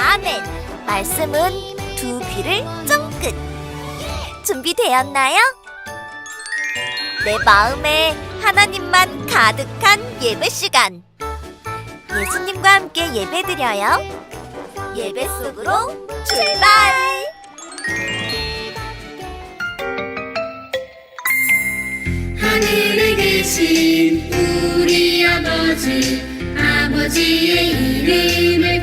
아멘, 말씀은 두 귀를 쫑긋. 준비되었나요? 내 마음에 하나님만 가득한 예배 시간. 예수님과 함께 예배드려요. 예배 속으로 출발! 하늘에 계신 우리 아버지 아버지의 이름을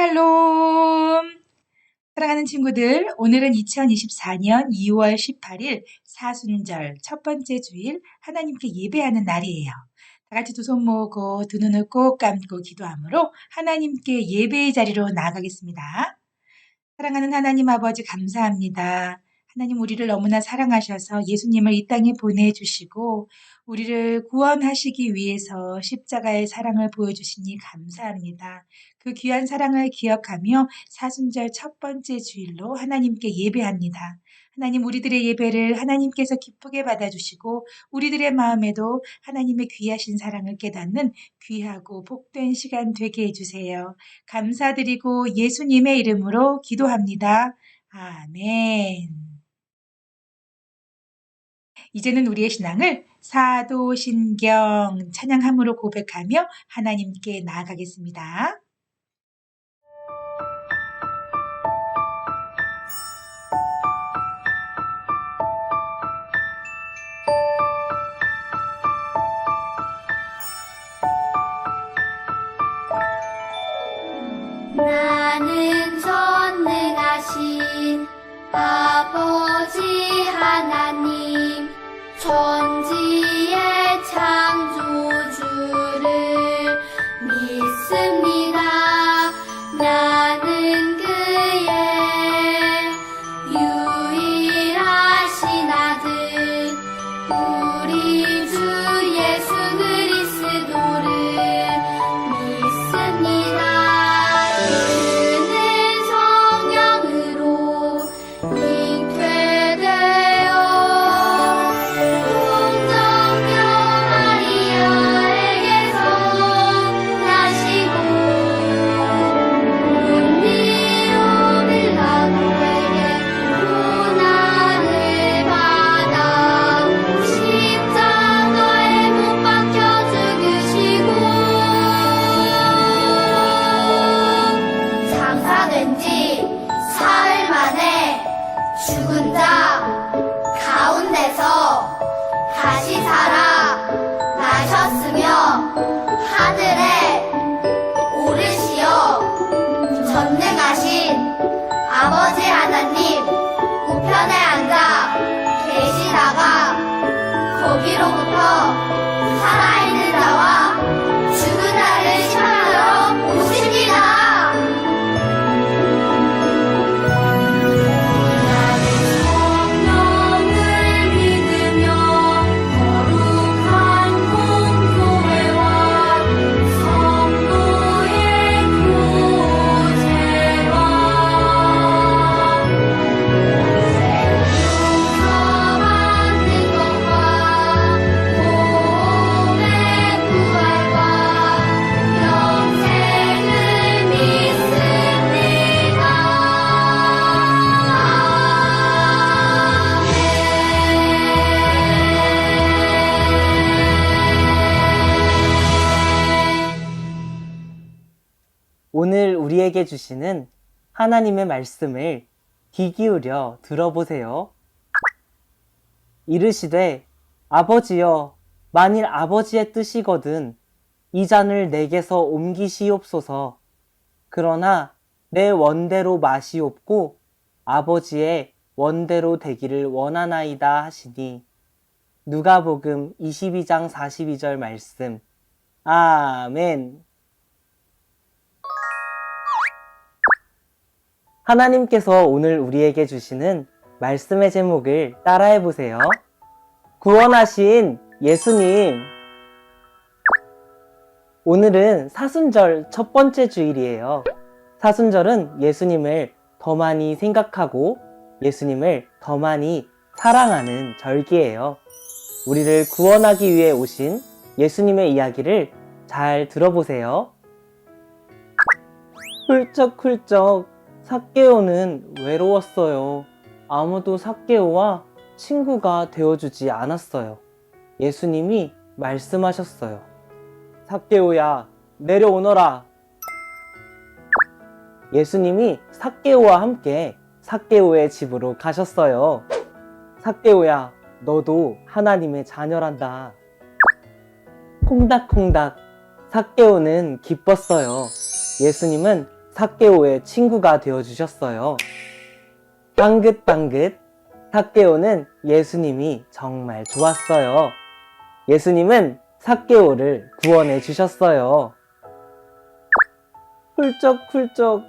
샬롬! 사랑하는 친구들, 오늘은 2024년 2월 18일 사순절 첫 번째 주일 하나님께 예배하는 날이에요. 다 같이 두 손 모으고 두 눈을 꼭 감고 기도함으로 하나님께 예배의 자리로 나아가겠습니다. 사랑하는 하나님 아버지 감사합니다. 하나님 우리를 너무나 사랑하셔서 예수님을 이 땅에 보내주시고 우리를 구원하시기 위해서 십자가의 사랑을 보여주시니 감사합니다. 그 귀한 사랑을 기억하며 사순절 첫 번째 주일로 하나님께 예배합니다. 하나님 우리들의 예배를 하나님께서 기쁘게 받아주시고 우리들의 마음에도 하나님의 귀하신 사랑을 깨닫는 귀하고 복된 시간 되게 해주세요. 감사드리고 예수님의 이름으로 기도합니다. 아멘. 이제는 우리의 신앙을 사도신경 찬양함으로 고백하며 하나님께 나아가겠습니다. 나는 전능하신 아버지 하나님 천지 아버지 아들. 우리에게 주시는 하나님의 말씀을 귀 기울여 들어보세요. 이르시되 아버지여 만일 아버지의 뜻이거든 이 잔을 내게서 옮기시옵소서. 그러나 내 원대로 마시옵고 아버지의 원대로 되기를 원하나이다 하시니 누가복음 22장 42절 말씀. 아멘 하나님께서 오늘 우리에게 주시는 말씀의 제목을 따라해 보세요. 구원하신 예수님. 오늘은 사순절 첫 번째 주일이에요. 사순절은 예수님을 더 많이 생각하고 예수님을 더 많이 사랑하는 절기예요. 우리를 구원하기 위해 오신 예수님의 이야기를 잘 들어보세요. 훌쩍훌쩍 삭개오는 외로웠어요. 아무도 삭개오와 친구가 되어주지 않았어요. 예수님이 말씀하셨어요. 삭개오야, 내려오너라. 예수님이 삭개오와 함께 삭개오의 집으로 가셨어요. 삭개오야, 너도 하나님의 자녀란다. 콩닥콩닥, 삭개오는 기뻤어요. 예수님은 삭개오의 친구가 되어주셨어요. 빵긋빵긋, 삭개오는 예수님이 정말 좋았어요. 예수님은 삭개오를 구원해 주셨어요. 훌쩍훌쩍,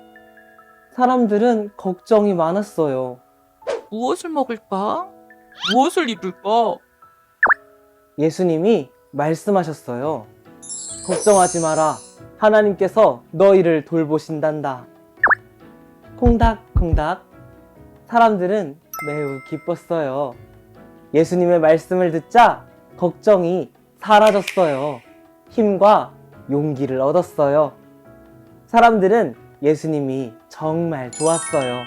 사람들은 걱정이 많았어요. 무엇을 먹을까? 무엇을 입을까? 예수님이 말씀하셨어요. 걱정하지 마라. 하나님께서 너희를 돌보신단다. 콩닥콩닥. 사람들은 매우 기뻤어요. 예수님의 말씀을 듣자 걱정이 사라졌어요. 힘과 용기를 얻었어요. 사람들은 예수님이 정말 좋았어요.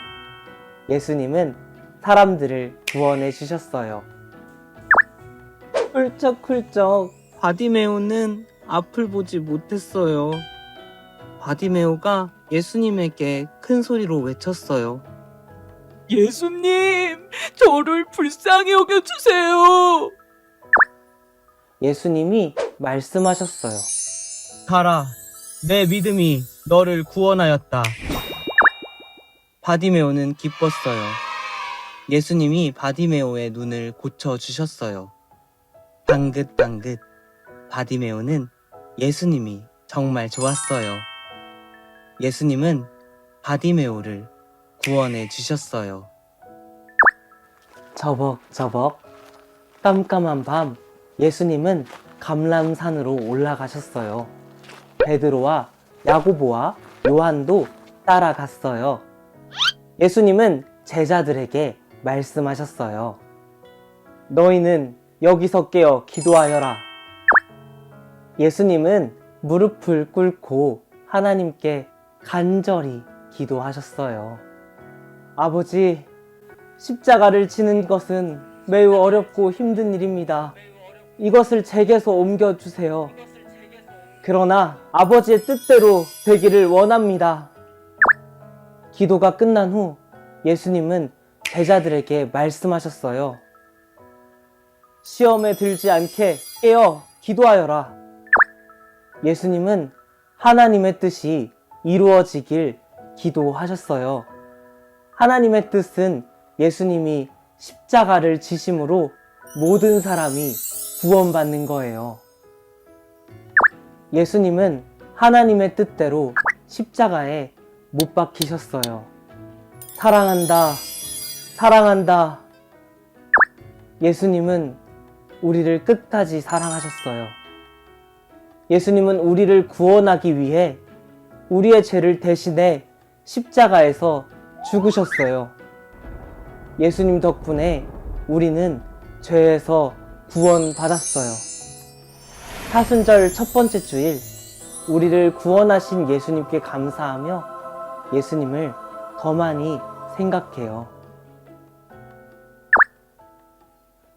예수님은 사람들을 구원해 주셨어요. 훌쩍훌쩍 바디메오는 앞을 보지 못했어요. 바디메오가 예수님에게 큰 소리로 외쳤어요. 예수님, 저를 불쌍히 여겨주세요. 예수님이 말씀하셨어요. 가라, 내 믿음이 너를 구원하였다. 바디메오는 기뻤어요. 예수님이 바디메오의 눈을 고쳐주셨어요. 방긋방긋. 바디메오는 예수님이 정말 좋았어요. 예수님은 바디메오를 구원해 주셨어요. 저벅 저벅 깜깜한 밤 예수님은 감람산으로 올라가셨어요. 베드로와 야고보와 요한도 따라갔어요. 예수님은 제자들에게 말씀하셨어요. 너희는 여기서 깨어 기도하여라. 예수님은 무릎을 꿇고 하나님께 간절히 기도하셨어요. 아버지, 십자가를 지는 것은 매우 어렵고 힘든 일입니다. 이것을 제게서 옮겨주세요. 그러나 아버지의 뜻대로 되기를 원합니다. 기도가 끝난 후 예수님은 제자들에게 말씀하셨어요. 시험에 들지 않게 깨어 기도하여라. 예수님은 하나님의 뜻이 이루어지길 기도하셨어요. 하나님의 뜻은 예수님이 십자가를 지심으로 모든 사람이 구원받는 거예요. 예수님은 하나님의 뜻대로 십자가에 못 박히셨어요. 사랑한다, 사랑한다. 예수님은 우리를 끝까지 사랑하셨어요. 예수님은 우리를 구원하기 위해 우리의 죄를 대신해 십자가에서 죽으셨어요. 예수님 덕분에 우리는 죄에서 구원받았어요. 사순절 첫 번째 주일, 우리를 구원하신 예수님께 감사하며 예수님을 더 많이 생각해요.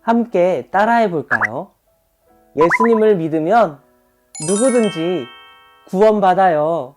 함께 따라해 볼까요? 예수님을 믿으면 누구든지 구원받아요.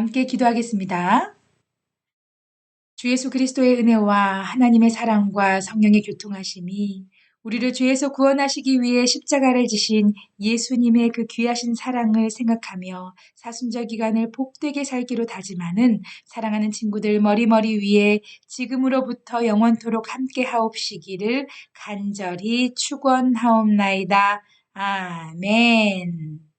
함께 기도하겠습니다. 주 예수 그리스도의 은혜와 하나님의 사랑과 성령의 교통하심이 우리를 죄에서 구원하시기 위해 십자가를 지신 예수님의 그 귀하신 사랑을 생각하며 사순절 기간을 복되게 살기로 다짐하는 사랑하는 친구들 머리머리 위에 지금으로부터 영원토록 함께 하옵시기를 간절히 축원하옵나이다. 아멘.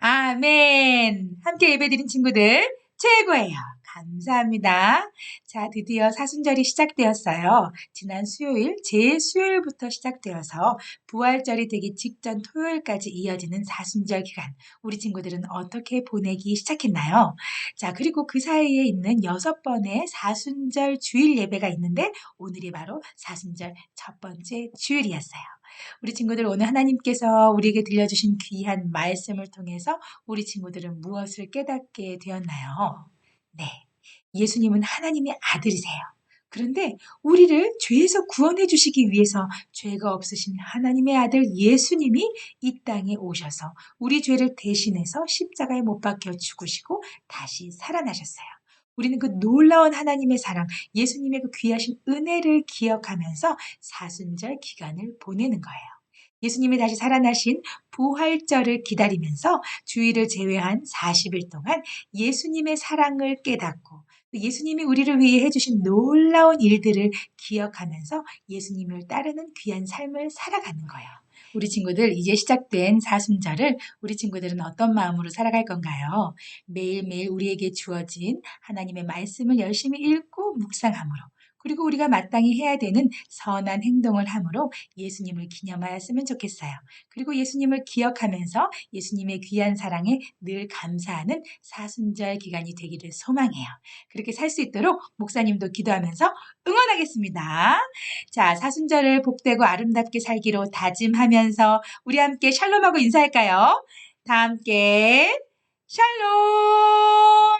아멘. 함께 예배드린 친구들 최고예요. 감사합니다. 자, 드디어 사순절이 시작되었어요. 지난 수요일, 제 수요일부터 시작되어서 부활절이 되기 직전 토요일까지 이어지는 사순절 기간. 우리 친구들은 어떻게 보내기 시작했나요? 자, 그리고 그 사이에 있는 여섯 번의 사순절 주일 예배가 있는데 오늘이 바로 사순절 첫 번째 주일이었어요. 우리 친구들 오늘 하나님께서 우리에게 들려주신 귀한 말씀을 통해서 우리 친구들은 무엇을 깨닫게 되었나요? 네. 예수님은 하나님의 아들이세요. 그런데 우리를 죄에서 구원해 주시기 위해서 죄가 없으신 하나님의 아들 예수님이 이 땅에 오셔서 우리 죄를 대신해서 십자가에 못 박혀 죽으시고 다시 살아나셨어요. 우리는 그 놀라운 하나님의 사랑, 예수님의 그 귀하신 은혜를 기억하면서 사순절 기간을 보내는 거예요. 예수님이 다시 살아나신 부활절을 기다리면서 주일을 제외한 40일 동안 예수님의 사랑을 깨닫고 또 예수님이 우리를 위해 해주신 놀라운 일들을 기억하면서 예수님을 따르는 귀한 삶을 살아가는 거예요. 우리 친구들 이제 시작된 사순절을 우리 친구들은 어떤 마음으로 살아갈 건가요? 매일매일 우리에게 주어진 하나님의 말씀을 열심히 읽고 묵상함으로 그리고 우리가 마땅히 해야 되는 선한 행동을 함으로 예수님을 기념하였으면 좋겠어요. 그리고 예수님을 기억하면서 예수님의 귀한 사랑에 늘 감사하는 사순절 기간이 되기를 소망해요. 그렇게 살 수 있도록 목사님도 기도하면서 응원하겠습니다. 자, 사순절을 복되고 아름답게 살기로 다짐하면서 우리 함께 샬롬하고 인사할까요? 다 함께 샬롬!